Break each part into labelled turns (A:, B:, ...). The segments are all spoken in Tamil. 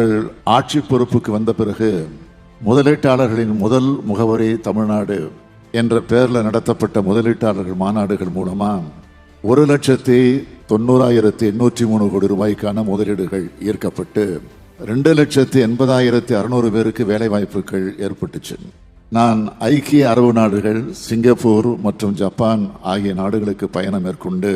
A: அவர்கள் ஆட்சி பொறுப்புக்கு வந்த பிறகு முதலீட்டாளர்களின் முதல் முகவரி தமிழ்நாடு என்ற பெயரில் நடத்தப்பட்ட முதலீட்டாளர்கள் மாநாடுகள் மூலமாக ஒரு லட்சத்தி தொண்ணூறாயிரத்தி எண்ணூற்றி மூணு கோடி ரூபாய்க்கான முதலீடுகள் ஈர்க்கப்பட்டு ரெண்டு லட்சத்தி எண்பதாயிரத்தி அறுநூறு பேருக்கு வேலை வாய்ப்புகள் ஏற்பட்டுச்சு. நான் ஐக்கிய அரபு நாடுகள் சிங்கப்பூர் மற்றும் ஜப்பான் ஆகிய நாடுகளுக்கு பயணம் மேற்கொண்டு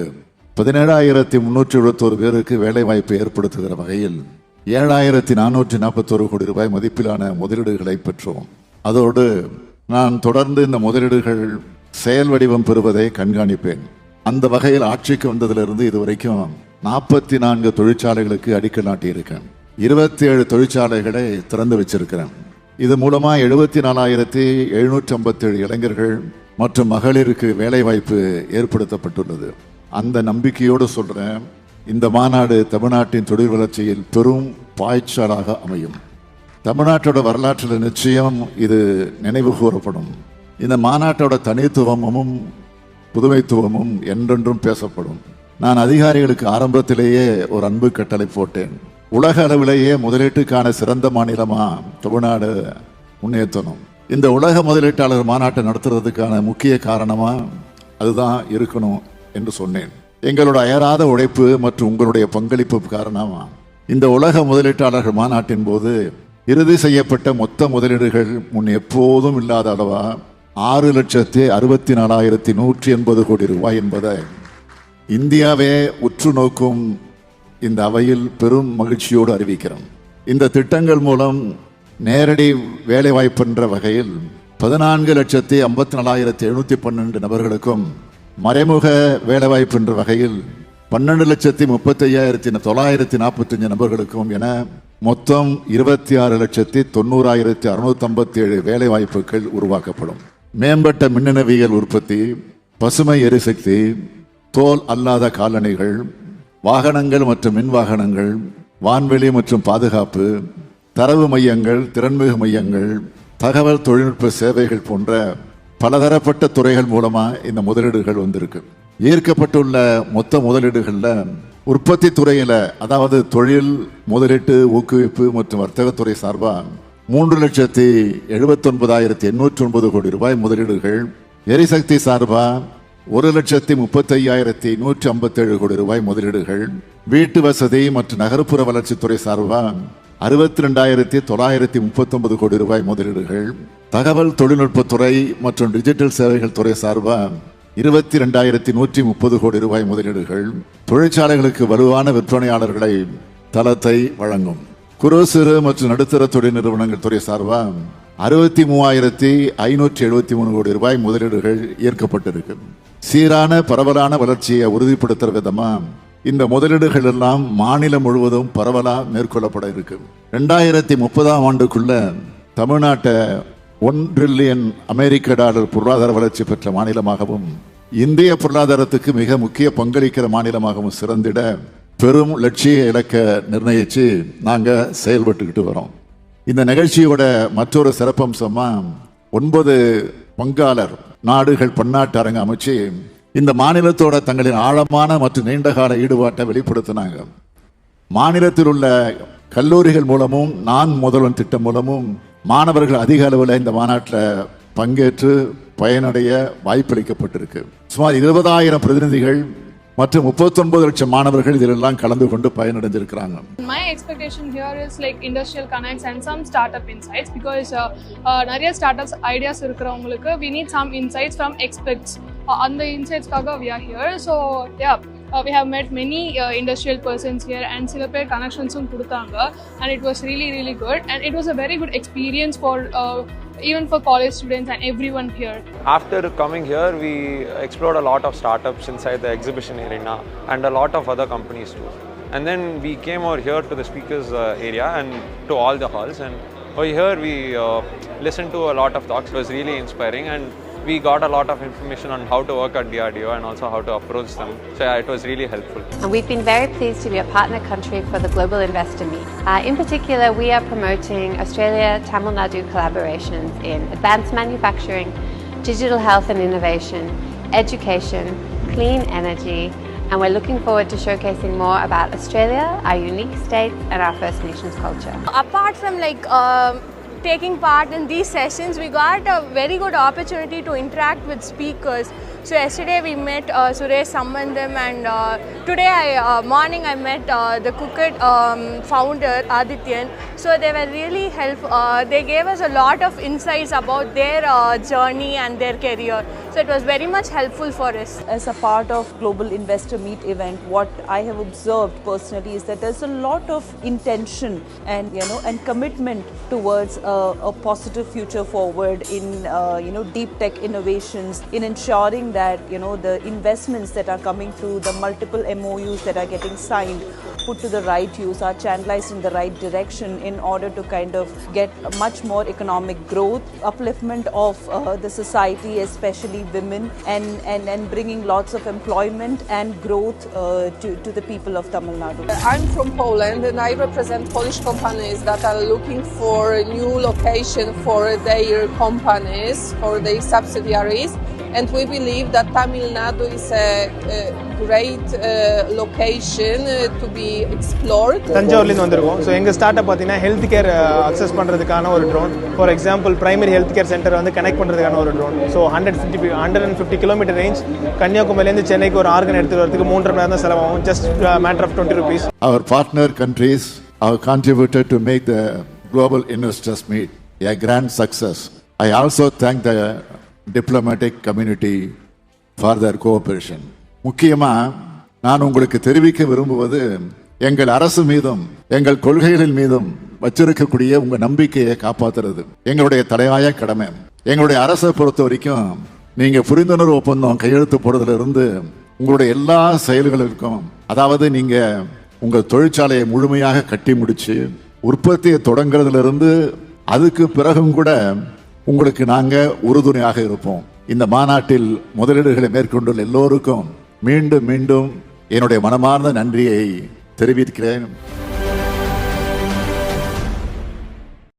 A: பதினேழாயிரத்தி முன்னூற்றி எழுபத்தோரு பேருக்கு வேலை வாய்ப்பு ஏற்படுத்துகிற வகையில் ஏழாயிரத்தி நானூற்றி நாற்பத்தொரு கோடி ரூபாய் மதிப்பிலான முதலீடுகளை பெற்றோம். அதோடு நான் தொடர்ந்து இந்த முதலீடுகள் செயல் வடிவம் பெறுவதை கண்காணிப்பேன். அந்த வகையில் ஆட்சிக்கு வந்ததிலிருந்து இதுவரைக்கும் நாற்பத்தி நான்கு தொழிற்சாலைகளுக்கு அடிக்கல் நாட்டியிருக்கேன். இருபத்தி ஏழு தொழிற்சாலைகளை திறந்து வச்சிருக்கிறேன். இது மூலமாக எழுபத்தி நாலாயிரத்தி எழுநூற்றி ஐம்பத்தேழு இளைஞர்கள் மற்றும் மகளிருக்கு வேலைவாய்ப்பு ஏற்படுத்தப்பட்டுள்ளது. அந்த நம்பிக்கையோடு சொல்கிறேன் இந்த மாநாடு தமிழ்நாட்டின் தொழில் வளர்ச்சியில் பெரும் பாய்ச்சலாக அமையும். தமிழ்நாட்டோட வரலாற்றில் நிச்சயம் இது நினைவு கூறப்படும். இந்த மாநாட்டோட தனித்துவமும் புதுமைத்துவமும் என்றென்றும் பேசப்படும். நான் அதிகாரிகளுக்கு ஆரம்பத்திலேயே ஒரு அன்பு கட்டளை போட்டேன். உலக அளவிலேயே முதலீட்டுக்கான சிறந்த மாநிலமா தமிழ்நாடு முன்னேற்றணும். இந்த உலக முதலீட்டாளர் மாநாட்டை நடத்துறதுக்கான முக்கிய காரணமா அதுதான் இருக்கணும் என்று சொன்னேன். எங்களோட அயராத உழைப்பு மற்றும் உங்களுடைய பங்களிப்பு காரணமாக இந்த உலக முதலீட்டாளர்கள் மாநாட்டின் போது இறுதி செய்யப்பட்ட மொத்த முதலீடுகள் முன் எப்போதும் இல்லாத அளவா ஆறு லட்சத்தி அறுபத்தி நாலாயிரத்தி நூற்றி எண்பது கோடி ரூபாய் என்பதை இந்தியாவே உற்று நோக்கும் இந்த அவையில் பெரும் மகிழ்ச்சியோடு அறிவிக்கிறோம். இந்த திட்டங்கள் மூலம் நேரடி வேலைவாய்ப்புன்ற வகையில் பதினான்கு லட்சத்தி ஐம்பத்தி நாலாயிரத்தி எழுநூற்றி பன்னெண்டு நபர்களுக்கும் மறைமுக வேலைவாய்ப்பு என்ற வகையில் பன்னெண்டு லட்சத்தி முப்பத்தி ஐயாயிரத்தி தொள்ளாயிரத்தி நாற்பத்தஞ்சு நபர்களுக்கும் என மொத்தம் இருபத்தி ஆறு லட்சத்தி தொண்ணூறாயிரத்தி அறுநூத்தி ஐம்பத்தி ஏழு வேலை வாய்ப்புகள் உருவாக்கப்படும். மேம்பட்ட மின்னணுவியல் உற்பத்தி பசுமை எரிசக்தி தோல் அல்லாத காலணிகள் வாகனங்கள் மற்றும் மின் வாகனங்கள் வான்வெளி மற்றும் பாதுகாப்பு தரவு மையங்கள் திறன்மிகு மையங்கள் தகவல் தொழில்நுட்ப சேவைகள் போன்ற பலதரப்பட்ட துறைகள் மூலமாக இந்த முதலீடுகள் வந்திருக்கு. ஈர்க்கப்பட்டுள்ள மொத்த முதலீடுகளில் உற்பத்தி துறையில் அதாவது தொழில் முதலீட்டு ஊக்குவிப்பு மற்றும் வர்த்தகத்துறை சார்பாக மூன்று லட்சத்தி எழுபத்தொன்பதாயிரத்தி எண்ணூற்றி ஒன்பது கோடி ரூபாய் முதலீடுகள். எரிசக்தி சார்பாக ஒரு லட்சத்தி முப்பத்தையாயிரத்தி நூற்றி ஐம்பத்தேழு கோடி ரூபாய் முதலீடுகள். வீட்டு வசதி மற்றும் நகர்ப்புற வளர்ச்சித்துறை சார்பாக அறுபத்தி ரெண்டாயிரத்தி தொள்ளாயிரத்தி முப்பத்தொன்பது கோடி ரூபாய் முதலீடுகள். தகவல் தொழில்நுட்பத்துறை மற்றும் டிஜிட்டல் சேவைகள் துறை சார்பாக இருபத்தி ரெண்டாயிரத்தி நூற்றி முப்பது கோடி ரூபாய் முதலீடுகள் தொழிற்சாலைகளுக்கு வலுவான விற்பனையாளர்களை தளத்தை வழங்கும். குறு சிறு மற்றும் நடுத்தர தொழில் நிறுவனங்கள் துறை சார்பாக அறுபத்தி மூவாயிரத்தி ஐநூற்றி எழுபத்தி மூணு கோடி ரூபாய் முதலீடுகள் ஏற்கப்பட்டிருக்கு சீரான பரவலான வளர்ச்சியை உறுதிப்படுத்துற விதமாக இந்த முதலீடுகள் எல்லாம் மாநிலம் முழுவதும் பரவலாக மேற்கொள்ளப்பட இருக்கு. ரெண்டாயிரத்தி முப்பதாம் ஆண்டுக்குள்ள தமிழ்நாட்டை ஒன் ட்ரில்லியன் அமெரிக்க டாலர் பொருளாதார வளர்ச்சி பெற்ற மாநிலமாகவும் இந்திய பொருளாதாரத்துக்கு மிக முக்கிய பங்களிக்கிற மாநிலமாகவும் சிறந்திட பெரும் லட்சிய இலக்க நிர்ணயித்து நாங்கள் செயல்பட்டுக்கிட்டு வரோம். இந்த நிகழ்ச்சியோட மற்றொரு சிறப்பம்சமாக ஒன்பது பங்காளர் நாடுகள் பன்னாட்டு அரங்கு அமைச்சு இந்த மாநிலத்தோட தங்களின் ஆழமான மற்றும் நீண்டகால ஈடுபாட்டை வெளிப்படுத்தினாங்க. மாநிலத்தில் உள்ள கல்லூரிகள் மூலமும் நான் முதல்வன் திட்டம் மூலமும் மாணவர்கள் அதிக அளவில் இந்த மாநாட்டில் பங்கேற்று பயனடைய வாய்ப்பளிக்கப்பட்டிருக்கு சுமார் இருபதாயிரம் பிரதிநிதிகள் மற்றும் முப்பத்தொன்பது லட்சம் மாணவர்கள் இதிலெல்லாம் கலந்து கொண்டு பயனடைஞ்சிருக்கிறாங்க
B: my expectation here is like industrial connects and some start up insights because நிறைய ஸ்டார்ட் அப்ஸ் ஐடியாஸ் இருக்கிறவங்களுக்கு we need some insights from experts அந்த இன்சைட்ஸ்க்காக we are here so yeah uh, we have met many uh, industrial persons here and சில பேர் connectionsum கொடுத்தாங்க and it was really really good and it was a very good experience for uh, even for college students and everyone here.
C: After coming here, we explored a lot of startups inside the exhibition arena and a lot of other companies too. And then we came over here to the speakers uh, area and to all the halls. And over here, we uh, listened to a lot of talks. It was really inspiring, and we got a lot of information on how to work at DRDO and also how to approach them. So yeah, it was really helpful.
D: And we've been very pleased to be a partner country for the Global Investor Meet. Uh, in particular, we are promoting Australia Tamil Nadu collaborations in advanced manufacturing, digital health and innovation, education, clean energy, And we're looking forward to showcasing more about Australia, our unique states, and our First Nations culture.
E: apart from like um taking part in these sessions we got a very good opportunity to interact with speakers so yesterday we met uh, suresh sambandam and uh, today i uh, morning i met uh, the cookit um, founder adityan. So they were really helpful uh, they gave us a lot of insights about their uh, journey and their career. So it was very much helpful for us.
F: As a part of global investor meet event what i have observed personally is that there's a lot of intention and you know and commitment towards a, a positive future forward in uh, you know deep tech innovations in ensuring that you know the investments that are coming through the multiple MOUs that are getting signed put to the right use are channelized in the right direction in order to kind of get much more economic growth upliftment of uh, the society especially women and, and and bringing lots of employment and growth uh, to, to the people of Tamil Nadu.
G: I'm from Poland and I represent Polish companies that are looking for a new location for their companies, for their subsidiaries. And we believe that Tamil Nadu is a, a great uh, location uh, to be explored.
H: தஞ்சாவூர்லேருந்து வந்திருக்கோம். ஸோ எங்கள் ஸ்டார்ட் அப் பார்த்தீங்கன்னா ஹெல்த் கேர் அக்சஸ் பண்ணுறதுக்கான ஒரு drone for example primary health care centre வந்து கனெக்ட் பண்ணுறதுக்கான ஒரு drone so hundred fifty hundred and fifty kilometre range கன்னியாகுமரிலேருந்து சென்னைக்கு ஒரு ஆர்கன் எடுத்துட்டு வரதுக்கு மூன்றரை மணி நேரம் தான் செலவாகும் just matter of twenty rupees
A: Our partner countries have contributed to make the global investors meet. A grand success. I also thank the diplomatic community for their cooperation. முக்கியமா நான் உங்களுக்கு தெரிவிக்க விரும்புவது எங்கள் அரசு மீதும் எங்கள் கொள்கைகளின் மீதும் வச்சிருக்கக்கூடிய உங்க நம்பிக்கையை காப்பாத்துறது. எங்களுடைய தலையாய கடமை. எங்களுடைய அரசை பொறுத்த வரைக்கும் நீங்க புரிந்துணர்வு ஒப்பந்தம் கையெழுத்து போடுறதுல இருந்து உங்களுடைய எல்லா செயல்களுக்கும் அதாவது நீங்க உங்கள் தொழிற்சாலையை முழுமையாக கட்டி முடிச்சு உற்பத்தியை தொடங்குறதுல இருந்து அதுக்கு பிறகும் கூட உங்களுக்கு நாங்க உறுதுணையாக இருப்போம். இந்த மாநாட்டில் முதலீடுகளை மேற்கொண்டுள்ள எல்லோருக்கும் மீண்டும் மீண்டும் என்னுடைய மனமார்ந்த நன்றியை தெரிவிக்கிறேன்.